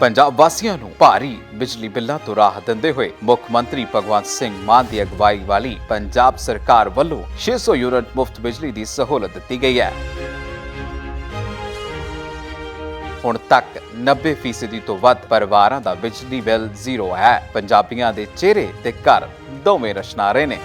ਪੰਜਾਬ ਵਾਸੀਆਂ ਨੂੰ ਭਾਰੀ ਬਿਜਲੀ ਬਿੱਲਾਂ ਤੋਂ ਰਾਹਤ ਦਿੰਦੇ ਹੋਏ ਮੁੱਖ ਮੰਤਰੀ ਭਗਵੰਤ ਸਿੰਘ ਮਾਨ ਦੀ ਅਗਵਾਈ ਵਾਲੀ ਪੰਜਾਬ ਸਰਕਾਰ ਵੱਲੋਂ 600 ਯੂਨਿਟ ਮੁਫਤ ਬਿਜਲੀ ਦੀ ਸਹੂਲਤ ਦਿੱਤੀ ਗਈ ਹੈ। ਹੁਣ ਤੱਕ 90% ਤੋਂ ਵੱਧ ਪਰਿਵਾਰਾਂ ਦਾ ਬਿਜਲੀ ਬਿੱਲ ਜ਼ੀਰੋ ਹੈ। ਪੰਜਾਬੀਆਂ ਦੇ ਚਿਹਰੇ ਤੇ ਘਰ ਦੋਵੇਂ ਰਸ਼ਨਾ ਰਹੇ ਨੇ।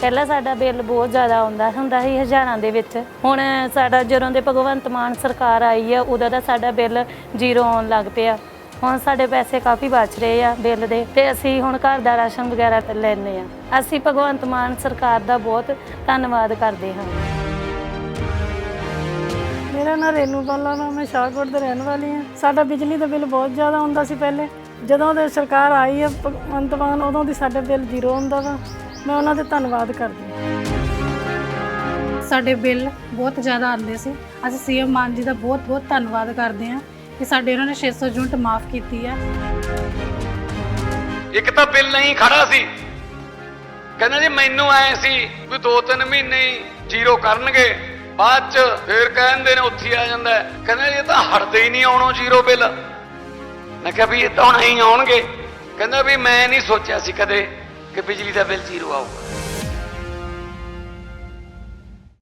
ਪਹਿਲਾਂ ਸਾਡਾ ਬਿੱਲ ਬਹੁਤ ਜ਼ਿਆਦਾ ਆਉਂਦਾ ਹੁੰਦਾ ਸੀ ਹਜ਼ਾਰਾਂ ਦੇ ਵਿੱਚ। ਹੁਣ ਸਾਡਾ ਜਦੋਂ ਦੇ ਭਗਵੰਤ ਮਾਨ ਸਰਕਾਰ ਆਈ ਹੈ ਉਦੋਂ ਦਾ ਸਾਡਾ ਬਿੱਲ ਜ਼ੀਰੋ ਆਉਣ ਲੱਗ ਪਿਆ। ਹੁਣ ਸਾਡੇ ਪੈਸੇ ਕਾਫੀ ਬਚ ਰਹੇ ਆ ਬਿੱਲ ਦੇ ਤੇ ਅਸੀਂ ਹੁਣ ਘਰ ਦਾ ਰਾਸ਼ਨ ਵਗੈਰਾ ਤੇ ਲੈਂਦੇ ਆ। ਅਸੀਂ ਭਗਵੰਤ ਮਾਨ ਸਰਕਾਰ ਦਾ ਬਹੁਤ ਧੰਨਵਾਦ ਕਰਦੇ ਹਾਂ। ਮੇਰਾ ਨਾਮ ਰੇਨੂ ਬਾਲਾ ਵਾ, ਮੈਂ ਸ਼ਾਹਕੋਟ ਦੇ ਰਹਿਣ ਵਾਲੀ ਹਾਂ। ਸਾਡਾ ਬਿਜਲੀ ਦਾ ਬਿੱਲ ਬਹੁਤ ਜ਼ਿਆਦਾ ਆਉਂਦਾ ਸੀ ਪਹਿਲੇ। ਜਦੋਂ ਦੇ ਸਰਕਾਰ ਆਈ ਹੈ ਭਗਵੰਤ ਮਾਨ, ਉਦੋਂ ਦੀ ਸਾਡੇ ਬਿੱਲ ਜ਼ੀਰੋ ਆਉਂਦਾ ਵਾ। ਮੈਂ ਉਹਨਾਂ ਦੇ ਧੰਨਵਾਦ ਕਰਦੀ ਹਾਂ। ਸਾਡੇ ਬਿੱਲ ਬਹੁਤ ਜ਼ਿਆਦਾ ਆਉਂਦੇ ਸੀ। ਅਸੀਂ ਸੀਐਮ ਮਾਨ ਜੀ ਦਾ ਬਹੁਤ ਬਹੁਤ ਧੰਨਵਾਦ ਕਰਦੇ ਹਾਂ ਕਿ ਸਾਡੇ ਉਹਨਾਂ ਨੇ 600 ਯੂਨਿਟ ਮਾਫ ਕੀਤੀ ਹੈ ਇੱਕ ਤਾਂ ਬਿੱਲ ਨਹੀਂ ਖੜਾ ਸੀ। ਕਹਿੰਦਾ ਜੀ ਮੈਨੂੰ ਆਏ ਸੀ ਵੀ ਦੋ ਤਿੰਨ ਮਹੀਨੇ ਹੀ ਜ਼ੀਰੋ ਕਰਨਗੇ ਬਾਅਦ ਚ ਫੇਰ ਕਹਿੰਦੇ ਨੇ ਉੱਥੇ ਆ ਜਾਂਦਾ। ਹੈ। ਕਹਿੰਦੇ ਇਹ ਤਾਂ ਹਟਦੇ ਹੀ ਨਹੀਂ ਆਉਣੋਂ ਜ਼ੀਰੋ ਬਿੱਲ। ਮੈਂ ਕਿਹਾ ਵੀ ਇਹ ਤਾਂ ਹੁਣ ਹੀ ਆਉਣਗੇ। ਕਹਿੰਦਾ ਵੀ ਮੈਂ ਨਹੀਂ ਸੋਚਿਆ ਸੀ ਕਦੇ। ਕਿ ਬਿਜਲੀ ਦਾ ਬਿੱਲ ਜ਼ੀਰੋ ਆਊਗਾ।